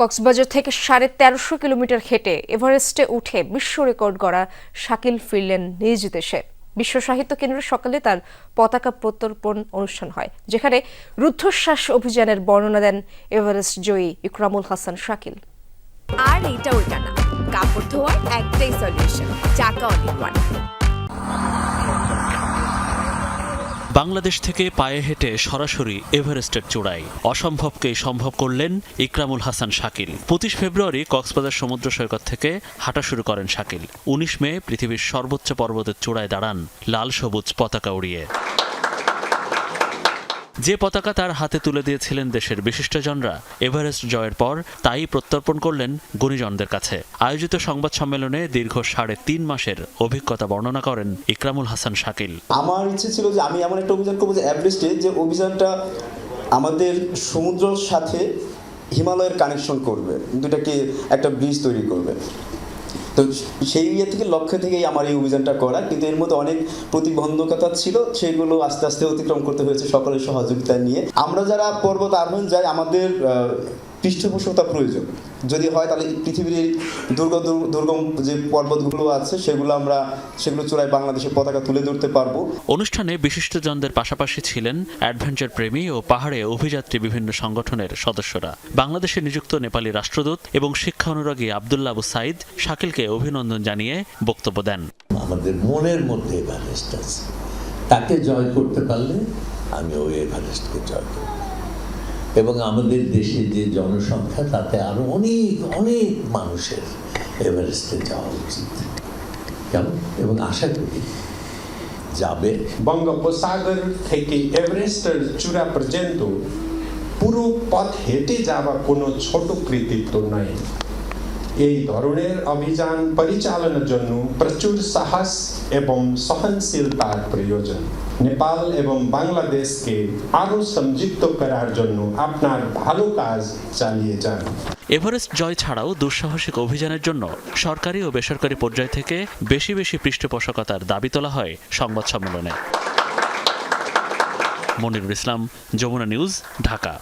কক্সবাজার থেকে সাড়ে তেরোশো কিলোমিটার হেঁটে এভারেস্টে উঠে বিশ্ব রেকর্ড গড়া শাকিল ফিরলেন নিজ দেশে। বিশ্ব সাহিত্য কেন্দ্রে সকালে তার পতাকা প্রত্যর্পণ অনুষ্ঠান হয়, যেখানে রুদ্ধশ্বাস অভিযানের বর্ণনা দেন এভারেস্ট জয়ী ইকরামুল হাসান শাকিল। আর এইটা ওইটা না, কাপড় ধোয়ার একটাই সলিউশন চাকা ওয়ান বাংলাদেশ থেকে পায়ে হেঁটে সরাসরি এভারেস্টের চূড়ায়। অসম্ভবকেই সম্ভব করলেন ইকরামুল হাসান শাকিল। পঁচিশ ফেব্রুয়ারি কক্সবাজার সমুদ্র সৈকত থেকে হাঁটা শুরু করেন শাকিল। উনিশ মে পৃথিবীর সর্বোচ্চ পর্বতের চূড়ায় দাঁড়ান লাল সবুজ পতাকা উড়িয়ে। যে পতাকা তার হাতে তুলে দিয়েছিলেন দেশের বিশিষ্টজনরা, এভারেস্ট জয়ের পর তাই প্রত্যর্পণ করলেন গুণীজনদের কাছে। আয়োজিত সংবাদ সম্মেলনে দীর্ঘ সাড়ে তিন মাসের অভিজ্ঞতা বর্ণনা করেন ইকরামুল হাসান শাকিল। আমার ইচ্ছে ছিল যে আমি এমন একটা অভিযান করব যে এভারেস্টে যে অভিযানটা আমাদের সমুদ্রের সাথে হিমালয়ের কানেকশন করবে দুটাকে একটা ব্রিজ তৈরি করবে। তো সেই ইয়ে থেকে, লক্ষ্য থেকেই আমার এই অভিযানটা করা। কিন্তু এর মধ্যে অনেক প্রতিবন্ধকতা ছিল, সেগুলো আস্তে আস্তে অতিক্রম করতে হয়েছে সকলের সহযোগিতা নিয়ে। আমরা যারা পর্বত আরোহণ যাই, আমাদের পৃষ্ঠপোষকতা প্রয়োজন। যদি হয় তাহলে পৃথিবীর এই দুর্গম দুর্গম যে পর্বতগুলো আছে সেগুলো আমরা সেগুলো চূড়ায় বাংলাদেশের পতাকা তুলে ধরতে পারব। অনুষ্ঠানে বিশিষ্টজনদের পাশাপাশি ছিলেন অ্যাডভেঞ্চার প্রেমী ও পাহাড়ে অভিযাত্রী বিভিন্ন সংগঠনের সদস্যরা। বাংলাদেশে নিযুক্ত নেপালি রাষ্ট্রদূত এবং শিক্ষা অনুরাগী আবদুল্লা আবু সাইদ শাকিলকে অভিনন্দন জানিয়ে বক্তব্য দেন। আমাদের মনের মধ্যে এভারেস্ট আছে। তাকে জয় করতে পারলে আমি ওই এভারেস্টকে জয় করব। এবং আমাদের দেশে যে জনসংখ্যা, তাতে আরও অনেক অনেক মানুষের এভারেস্টে যাওয়া উচিত। কেমন? এবং আশা করি যাবে। বঙ্গোপসাগর থেকে এভারেস্টের চূড়া পর্যন্ত পুরো পথ হেঁটে যাওয়া কোনো ছোট কৃতিত্ব নয়। এই ধরনের অভিযান পরিচালনার জন্য প্রচুর সাহস এবং সহনশীলতার প্রয়োজন। নেপাল এবং বাংলাদেশকে আরও সংযুক্ত করার জন্য আপনার ভালো কাজ চালিয়ে যান। এভারেস্ট জয় ছাড়াও দুঃসাহসিক অভিযানের জন্য সরকারি ও বেসরকারি পর্যায় থেকে বেশি বেশি পৃষ্ঠপোষকতার দাবি তোলা হয় সংবাদ সম্মেলনে। মনিরুল ইসলাম, যমুনা নিউজ, ঢাকা।